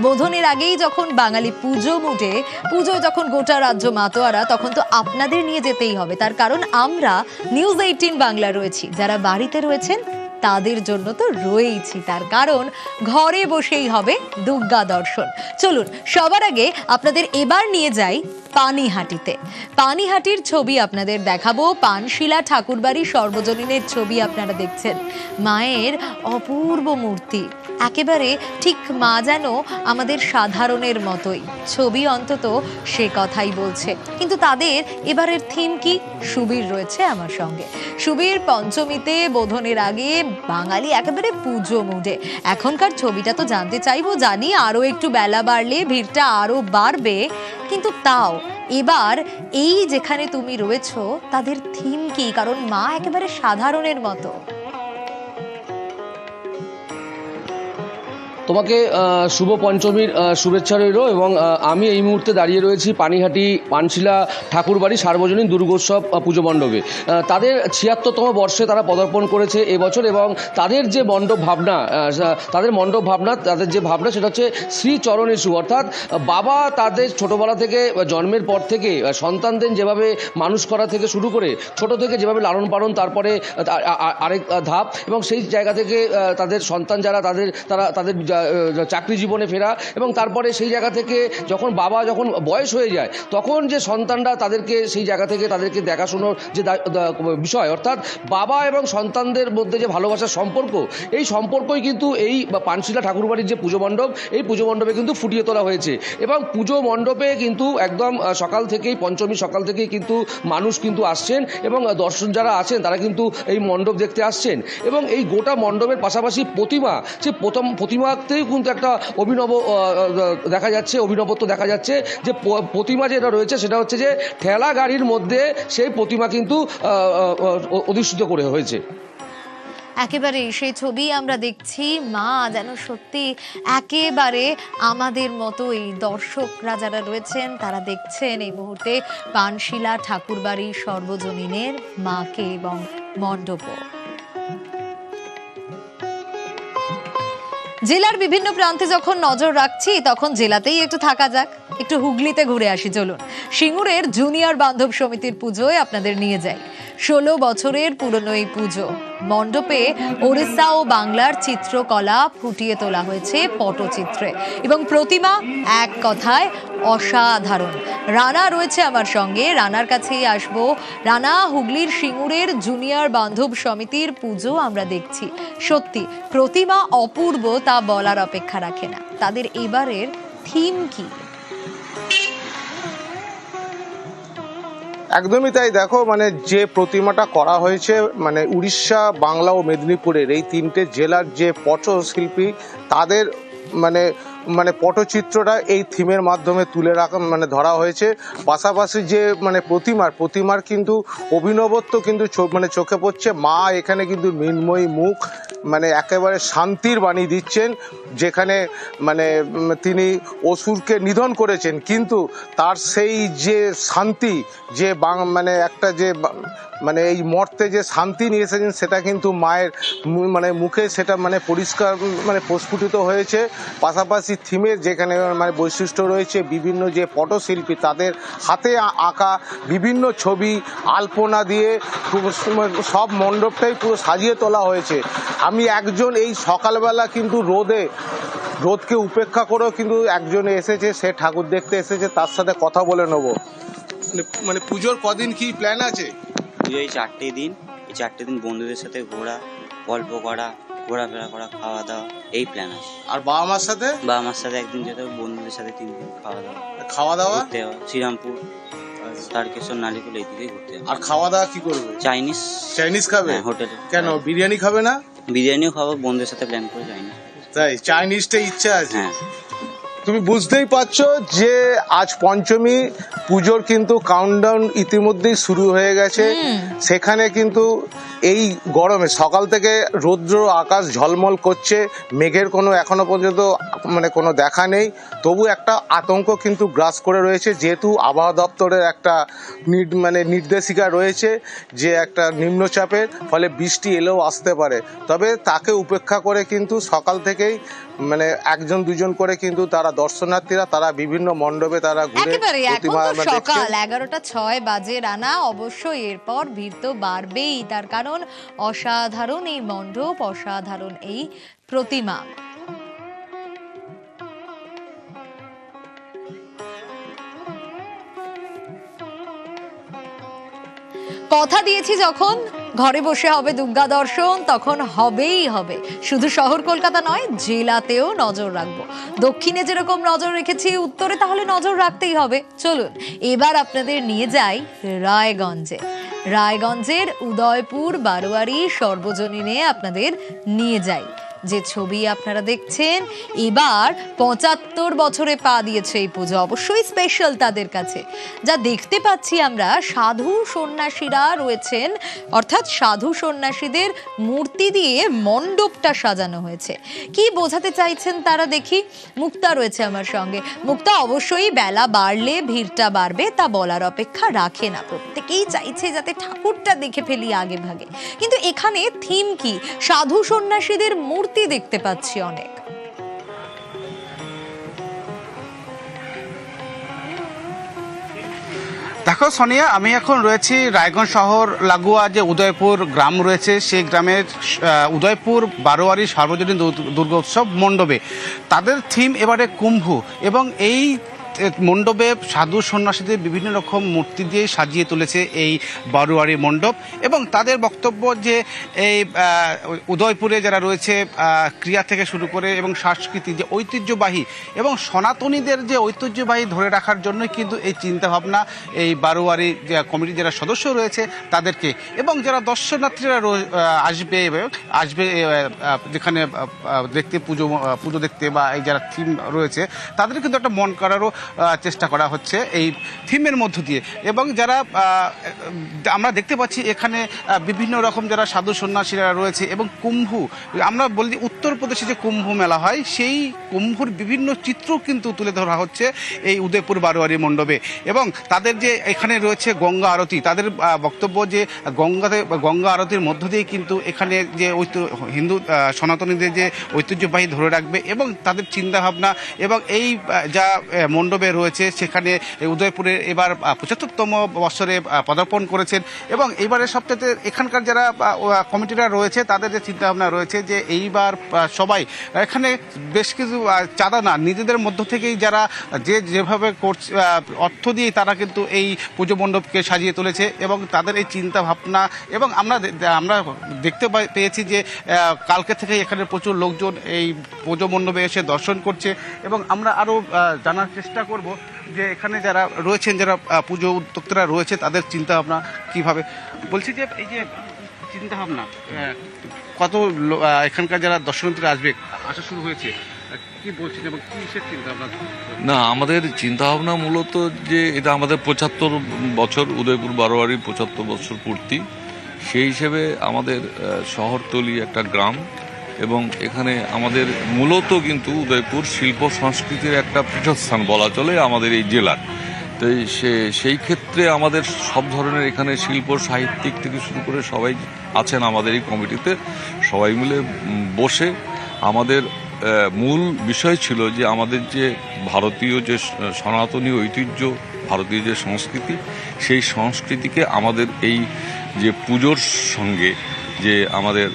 বোধনের আগেই যখন বাঙালি পুজো মুটে পুজো যখন গোটা রাজ্য মাতোয়ারা, তখন তো আপনাদের নিয়ে যেতেই হবে। তার কারণ আমরা নিউজ এইটিন বাংলা রয়েছি। যারা বাড়িতে রয়েছেন, তাদের জন্য তো রয়েইছি। তার কারণ ঘরে বসেই হবে দুর্গা দর্শন। চলুন, সবার আগে আপনাদের এবার নিয়ে যাই পানিহাটিতে। পানিহাটির ছবি আপনাদের দেখাবো। পানশিলা ঠাকুরবাড়ি সর্বজনীনের ছবি আপনারা দেখছেন। মায়ের অপূর্ব মূর্তি। একেবারে ঠিক মা যেন আমাদের সাধারণের মতোই। ছবি অন্তত সে কথাই বলছে। কিন্তু তাদের এবারের থিম কি? সুবীর রয়েছে আমার সঙ্গে। সুবীর পঞ্চমীতে বোধনের আগে বাঙালি একেবারে পুজো মুডে। এখনকার ছবিটা তো জানতে চাইব, জানি আরও একটু বেলা বাড়লে ভিড়টা আরও বাড়বে। কিন্তু তাও, এবার এই যেখানে তুমি রয়েছো, তাদের থিম কি? কারণ মা একেবারে সাধারণের মতো। তোমাকে শুভ পঞ্চমীর শুভেচ্ছা রইল এবং আমি এই মুহূর্তে দাঁড়িয়ে রয়েছি পানিহাটি, পানশিলা ঠাকুরবাড়ি সার্বজনীন দুর্গোৎসব পুজো মণ্ডপে। তাদের ছিয়াত্তরতম বর্ষে তারা পদার্পণ করেছে এবছর এবং তাদের যে মণ্ডপ ভাবনা তাদের মণ্ডপ ভাবনা, তাদের যে ভাবনা সেটা হচ্ছে শ্রীচরণ ইস্যু অর্থাৎ বাবা তাদের ছোটোবেলা থেকে জন্মের পর থেকে সন্তানদের যেভাবে মানুষ করা থেকে শুরু করে, ছোট থেকে যেভাবে লালন পালন, তারপরে আরেক ধাপ এবং সেই জায়গা থেকে তাদের সন্তান যারা, তাদের, তারা, তাদের চাকরি জীবনে ফেরা এবং তারপরে সেই জায়গা থেকে যখন বাবা যখন বয়স হয়ে যায় তখন যে সন্তানরা তাদেরকে সেই জায়গা থেকে তাদেরকে দেখাশোনার যে বিষয় অর্থাৎ বাবা এবং সন্তানদের মধ্যে যে ভালোবাসার সম্পর্ক এই সম্পর্কই কিন্তু এই পানশিলা ঠাকুরবাড়ির যে পুজো মণ্ডপ এই পুজো মণ্ডপে কিন্তু ফুটিয়ে তোলা হয়েছে। এবং পুজো মণ্ডপে কিন্তু একদম সকাল থেকেই পঞ্চমী সকাল থেকেই কিন্তু মানুষ কিন্তু আসছেন এবং আহ, দর্শক যারা আছেন তারা কিন্তু এই মণ্ডপ দেখতে আসছেন। এবং এই গোটা মণ্ডপের পাশাপাশি প্রতিমা সে প্রথম প্রতিমাতেই কিন্তু একটা অভিনব দেখা যাচ্ছে, অভিনবত্ব দেখা যাচ্ছে যে প্রতিমা যেটা রয়েছে সেটা হচ্ছে যে ঠেলা গাড়ির মধ্যে সেই প্রতিমা কিন্তু অধিষ্ঠিত করে হয়েছে। একেবারে সেই ছবি আমরা দেখছি, মা যেন সত্যি একেবারে আমাদের মতো এই দর্শকরা যারা রয়েছেন, তারা দেখছেন এই মুহূর্তে পানশিলা ঠাকুরবাড়ি সর্বজনীনের মাকে এবং মণ্ডপ জেলার বিভিন্ন প্রান্তে যখন নজর রাখছি, তখন জেলাতেই একটু থাকা যাক। একটু হুগলিতে ঘুরে আসি, চলুন। সিঙ্গুরের জুনিয়র বান্ধব সমিতির পুজোয় আপনাদের নিয়ে যাই। ষোলো বছরের পুরনো এই পুজো। মণ্ডপে ওড়িশা ও বাংলার চিত্রকলা ফুটিয়ে তোলা হয়েছে পটচিত্রে। এবং প্রতিমা এক কথায় অসাধারণ। রানা রয়েছে আমার সঙ্গে। রানার কাছেই আসব। রানা, হুগলির সিঙ্গুরের জুনিয়র বান্ধব সমিতির পুজো আমরা দেখছি। সত্যি, প্রতিমা অপূর্ব, তা বলার অপেক্ষা রাখে না। তাদের এবারের থিম কি? একদমই তাই। দেখো মানে যে প্রতিমাটা করা হয়েছে মানে উড়িষ্যা, বাংলা ও মেদিনীপুরের এই তিনটে জেলার যে পটশিল্পী তাদের মানে মানে পটচিত্রটা এই থিমের মাধ্যমে তুলে রাখা মানে ধরা হয়েছে। পাশাপাশি যে মানে প্রতিমার প্রতিমার কিন্তু অভিনবত্ব কিন্তু মানে চোখে পড়ছে। মা এখানে কিন্তু মৃন্ময়ী মুখ মানে একেবারে শান্তির বাণী দিচ্ছেন, যেখানে মানে তিনি অসুরকে নিধন করেছেন। কিন্তু তার সেই যে শান্তি, যে মানে একটা যে মানে এই মর্তে যে শান্তি নিয়ে এসেছেন সেটা কিন্তু মায়ের মানে মুখে সেটা মানে পরিষ্কার মানে প্রস্ফুটিত হয়েছে। পাশাপাশি থিমের যেখানে মানে বৈশিষ্ট্য রয়েছে, বিভিন্ন যে পটশিল্পী তাদের হাতে আঁকা বিভিন্ন ছবি, আলপনা দিয়ে পুরো সব মণ্ডপটাই পুরো সাজিয়ে তোলা হয়েছে। আমি একজন এই সকালবেলা কিন্তু রোদে, রোদকে উপেক্ষা করেও কিন্তু একজন এসেছে, সে ঠাকুর দেখতে এসেছে, তার সাথে কথা বলে নেব। মানে পুজোর কদিন কি প্ল্যান আছে? পুজো এই চারটে দিন। এই চারটে দিন বন্ধুদের সাথে ঘোরা গল্প করা ঘোরাফেরা করা খাওয়া দাওয়া এই প্ল্যান আছে। আর বাবা মার সাথে? বাবা মার সাথে একদিন যেতে হবে বন্ধুদের সাথে তিন দিন খাওয়া দাওয়া। খাওয়া দাওয়া? ঘুরতে হবে শ্রীরামপুর তারকেশ্বর নালিকুল এই দিকে ঘুরতে হবে আর খাওয়া দাওয়া কি করবে? চাইনিজ। চাইনিজ খাবে? হ্যাঁ হোটেলে। কেন বিরিয়ানি খাবে না? বিরিয়ানিও খাব বন্ধুদের সাথে প্ল্যান করে চাইনিজ তাই চাইনিজটা ইচ্ছা আছে। হ্যাঁ। তুমি বুঝতেই পারছ যে আজ পঞ্চমী পুজোর কিন্তু কাউন্টডাউন ইতিমধ্যেই শুরু হয়ে গেছে। সেখানে কিন্তু এই গরমে সকাল থেকে রৌদ্র আকাশ ঝলমল করছে মেঘের কোনো এখনও পর্যন্ত মানে কোনো দেখা নেই। তবু একটা আতঙ্ক কিন্তু গ্রাস করে রয়েছে যেহেতু আবহাওয়া দপ্তরের একটা মানে নির্দেশিকা রয়েছে যে একটা নিম্নচাপের ফলে বৃষ্টি এলেও আসতে পারে। তবে তাকে উপেক্ষা করে কিন্তু সকাল থেকেই মানে একজন দুজন করে কিন্তু তারা দর্শনার্থীরা তারা বিভিন্ন মণ্ডপে তারা ঘুরে। সকাল এগারোটা ছয় বাজে রানা অবশ্যই এরপর ভিড় তো বাড়বেই তার কারণ অসাধারণ এই মণ্ডপ অসাধারণ এই প্রতিমা কথা দিয়েছি যখন ঘরে বসে হবে দুর্গা দর্শন, তখন হবেই হবে। শুধু শহর কলকাতা নয়, জেলাতেও নজর রাখব। দক্ষিণে যেরকম নজর রেখেছি, উত্তরে তাহলে নজর রাখতেই হবে। চলুন, এবার আপনাদের নিয়ে যাই রায়গঞ্জে। রায়গঞ্জের উদয়পুর, বারোয়ারি, সর্বজনীনে আপনাদের নিয়ে যাই। যে ছবি আপনারা দেখছেন, এবার পঁচাত্তর বছরে পা দিয়েছে এই পুজো, অবশ্যই স্পেশাল তাদের কাছে। যা দেখতে পাচ্ছি আমরা, সাধু সন্ন্যাসীরা রয়েছেন, অর্থাৎ সাধু সন্ন্যাসীদের মূর্তি দিয়ে মণ্ডপটা সাজানো হয়েছে। কি বোঝাতে চাইছেন তারা দেখি? মুক্তা রয়েছে আমার সঙ্গে। মুক্তা, অবশ্যই বেলা বাড়লে ভিড়টা বাড়বে, তা বলার অপেক্ষা রাখে না। প্রত্যেকেই চাইছে যাতে ঠাকুরটা দেখে ফেলি আগে ভাগে। কিন্তু এখানে থিম কি? সাধু সন্ন্যাসীদের মূর্তি দেখতে পাচ্ছি অনেক। দেখো, সোনিয়া, আমি এখন রয়েছি রায়গঞ্জ শহর লাগোয়া যে উদয়পুর গ্রাম রয়েছে, সেই গ্রামের উদয়পুর বারোয়ারি সার্বজনীন দুর্গোৎসব মণ্ডপে। তাদের থিম এবারে কুম্ভ এবং এই মণ্ডপে সাধু সন্ন্যাসীদের বিভিন্ন রকম মূর্তি দিয়ে সাজিয়ে তুলেছে এই বারোয়ারি মণ্ডপ এবং তাদের বক্তব্য যে এই উদয়পুরে যারা রয়েছে ক্রিয়া থেকে শুরু করে এবং সংস্কৃতি যে ঐতিহ্যবাহী এবং সনাতনীদের যে ঐতিহ্যবাহী ধরে রাখার জন্যই কিন্তু এই চিন্তাভাবনা, এই বারোয়ারি কমিটির যারা সদস্য রয়েছে তাদেরকে এবং যারা দর্শনার্থীরা আসবে আসবে যেখানে দেখতে পুজো পুজো দেখতে বা এই যারা থিম রয়েছে তাদের কিন্তু একটা মন করারও চেষ্টা করা হচ্ছে এই থিমের মধ্য দিয়ে। এবং যারা আমরা দেখতে পাচ্ছি এখানে বিভিন্ন রকম যারা সাধু সন্ন্যাসীরা রয়েছে এবং কুম্ভ আমরা বলি উত্তরপ্রদেশে যে কুম্ভ মেলা হয় সেই কুম্ভর বিভিন্ন চিত্র কিন্তু তুলে ধরা হচ্ছে এই উদয়পুর বারোয়ারি মণ্ডপে। এবং তাদের যে এখানে রয়েছে গঙ্গা আরতি তাদের বক্তব্য যে গঙ্গাতে গঙ্গা আরতির মধ্য দিয়ে কিন্তু এখানে যে ঐতিহ্য হিন্দু সনাতনীদের যে ঐতিহ্যবাহী ধরে রাখবে এবং তাদের চিন্তাভাবনা এবং এই যা আহ, মণ্ডপে রয়েছে। সেখানে উদয়পুরে এবার পঁচাত্তরতম বছরে পদার্পণ করেছেন। এবং এইবারের সপ্তাহে এখানকার যারা কমিটিরা রয়েছে, তাদের যে চিন্তাভাবনা রয়েছে যে এইবার সবাই, এখানে বেশ কিছু চাঁদা না, নিজেদের মধ্য থেকেই যারা, যে যেভাবে করছে অর্থ দিয়ে তারা কিন্তু এই পুজো মণ্ডপকে সাজিয়ে তুলেছে এবং তাদের এই চিন্তা ভাবনা এবং আমরা আমরা দেখতে পেয়েছি যে কালকে থেকে এখানে প্রচুর লোকজন এই পুজো মণ্ডপে এসে দর্শন করছে এবং আমরা আরও জানার চেষ্টা করব যে এখানে যারা রয়েছেন, যারা পুজো উদ্যোক্তারা রয়েছে, তাদের চিন্তা ভাবনা কীভাবে? বলছি যে, এই যে চিন্তা ভাবনা কত এখানকার যারা দর্শনার্থীরা আসবে, আসা শুরু হয়েছে বলছেন এবং না, আমাদের চিন্তাভাবনা মূলত যে এটা আমাদের পঁচাত্তর বছর, উদয়পুর বারোয়ারি পঁচাত্তর বছর পূর্তি। সেই হিসেবে আমাদের শহরতলি একটা গ্রাম এবং এখানে আমাদের মূলত কিন্তু উদয়পুর শিল্প সংস্কৃতির একটা পীঠস্থান বলা চলে আমাদের এই জেলার। তো সে, সেই ক্ষেত্রে আমাদের সব ধরনের এখানে শিল্প, সাহিত্যিক থেকে শুরু করে সবাই আছেন আমাদের এই কমিটিতে। সবাই মিলে বসে আমাদের মূল বিষয় ছিল যে আমাদের যে ভারতীয় যে সনাতনী ঐতিহ্য, ভারতীয় যে সংস্কৃতি, সেই সংস্কৃতিকে আমাদের এই যে পুজোর সঙ্গে যে আমাদের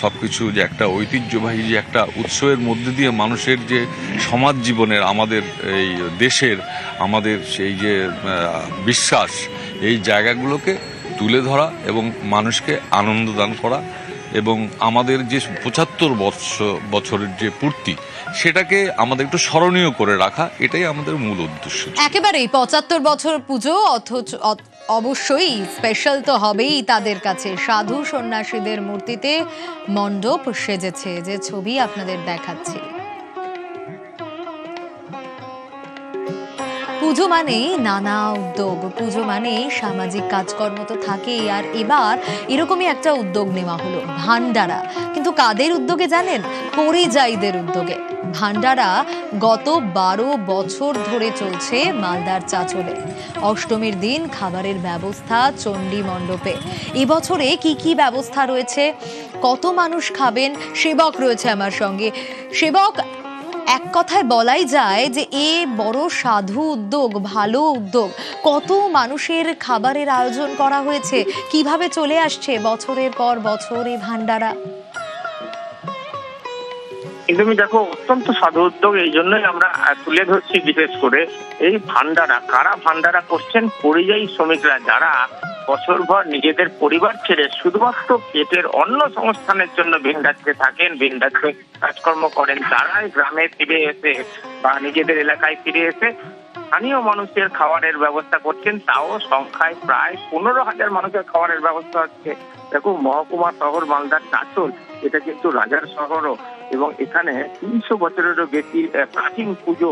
সব কিছু যে একটা ঐতিহ্যবাহী যে একটা উৎসবের মধ্যে দিয়ে মানুষের যে সমাজ জীবনের আমাদের এই দেশের আমাদের সেই যে বিশ্বাস, এই জায়গাগুলোকে তুলে ধরা এবং মানুষকে আনন্দ দান করা এবং আমাদের যে পঁচাত্তর বৎস, বছরের যে পূর্তি সেটাকে আমাদের একটু স্মরণীয় করে রাখা, এটাই আমাদের মূল উদ্দেশ্য। একেবারেই পঁচাত্তর বছর পুজো, অথচ অবশ্যই স্পেশাল তো হবেই তাদের কাছে। সাধু সন্ন্যাসীদের মূর্তিতে মণ্ডপ সেজেছে, যে ছবি আপনাদের দেখাচ্ছি। পুজো মানেই নানা উদ্যোগ, পুজো মানেই সামাজিক কাজকর্ম তো থাকেই, আর এবার এরকমই একটা উদ্যোগ নেওয়া হলো, ভান্ডারা। কিন্তু কাদের উদ্যোগে জানেন? পরিযায়ীদের উদ্যোগে। ভান্ডারা গত বারো বছর ধরে চলছে মালদার চাচলে। অষ্টমীর দিন খাবারের ব্যবস্থা চণ্ডী মণ্ডপে। এবছরে কি কি ব্যবস্থা রয়েছে? কত মানুষ খাবেন? সেবক রয়েছে আমার সঙ্গে। সেবক, এক কথায় বলাই যায় যে এ বড় সাধু উদ্যোগ, ভালো উদ্যোগ। কত মানুষের খাবারের আয়োজন করা হয়েছে? কীভাবে চলে আসছে বছরের পর বছর এই ভান্ডারা একদমই দেখো, অত্যন্ত সাধু উদ্যোগ, এই জন্যই আমরা তুলে ধরছি বিশেষ করে এই ভান্ডারা। কারা ভান্ডারা করছেন? পরিযায়ী শ্রমিকরা, যারা বছরভর নিজেদের পরিবার ছেড়ে শুধুমাত্র পেটের অন্য সংস্থানের জন্য ভিন রাজ্যে থাকেন ভিন রাজ্যে কাজকর্ম করেন, তারাই গ্রামে ফিরে এসে বা নিজেদের এলাকায় ফিরে এসে স্থানীয় মানুষের খাবারের ব্যবস্থা করছেন। তাও সংখ্যায় প্রায় পনেরো হাজার মানুষের খাবারের ব্যবস্থা হচ্ছে। দেখো, মহকুমা শহর মালদার চাচল, এটা কিন্তু রাজার শহরও। এবং এখানে তিনশো বছরেরও বেশি প্রাচীন পুজো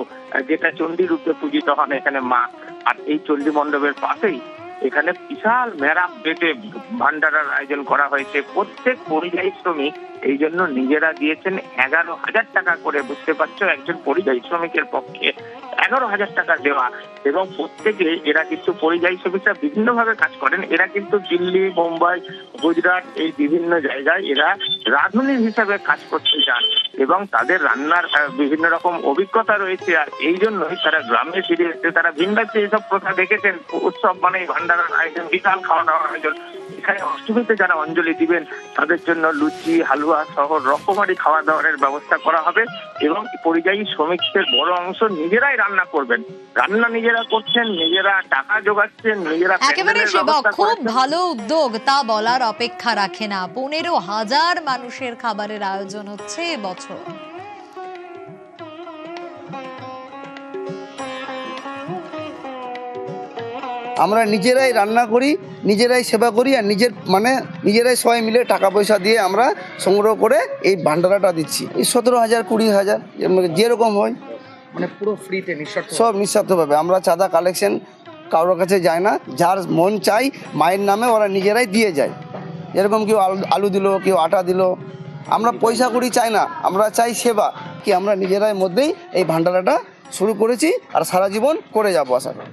যেটা চণ্ডী রূপে পূজিত হন এখানে মা। আর এই চণ্ডী মণ্ডপের পাশেই এখানে বিশাল মেরাপ বেটে ভান্ডারার আয়োজন করা হয়েছে। প্রত্যেক পরিযায়ী শ্রমিক এই জন্য নিজেরা দিয়েছেন এগারো হাজার টাকা করে, বুঝতে পারছ? একজন পরিযায়ী শ্রমিকের পক্ষে এগারো হাজার টাকা দেওয়া এবং প্রত্যেকে এরা কিন্তু পরিযায়ী শ্রমিকরা বিভিন্ন ভাবে কাজ করেন। এরা কিন্তু দিল্লি, মুম্বাই, গুজরাট এই বিভিন্ন জায়গায় এরা রাঁধুনি হিসাবে কাজ করতে যান। এবং তাদের রান্নার বিভিন্ন রকম অভিজ্ঞতা রয়েছে, আর এই জন্যই তারা গ্রামে ফিরে এসে, তারা ভিন রাজ্যে এইসব প্রথা দেখেছেন, উৎসব মানে ভান্ডারার আয়োজন, বিশাল খাওয়া দাওয়ার আয়োজন। এখানে অষ্টমীতে যারা অঞ্জলি দিবেন তাদের জন্য লুচি হালুয়া সহ রকমারি খাওয়া দাওয়ার ব্যবস্থা করা হবে এবং পরিযায়ী শ্রমিকদের বড় অংশ নিজেরাই রান্না করবেন। রান্না নিজেরা করছেন নিজেরা টাকা জোগাচ্ছেন নিজেরা একেবারে সেবক খুব ভালো উদ্যোগ তা বলার অপেক্ষা রাখে না। পনেরো হাজার মানুষের খাবারের আয়োজন হচ্ছে এবছর আমরা নিজেরাই রান্না করি নিজেরাই সেবা করি আর নিজের মানে নিজেরাই সবাই মিলে টাকা পয়সা দিয়ে আমরা সংগ্রহ করে এই ভান্ডারাটা দিচ্ছি। এই সতেরো হাজার কুড়ি হাজার যেরকম হয়। মানে পুরো ফ্রিতে সব নিঃস্বার্থভাবে। আমরা চাঁদা কালেকশন কারোর কাছে যায় না যার মন চাই মায়ের নামে ওরা নিজেরাই দিয়ে যায়। এরকম কেউ আলু আলু দিল কেউ আটা দিল। আমরা পয়সা করি চাই না। আমরা চাই সেবা কি আমরা নিজেরাই মধ্যেই এই ভান্ডারাটা শুরু করেছি আর সারা জীবন করে যাব আশা করি।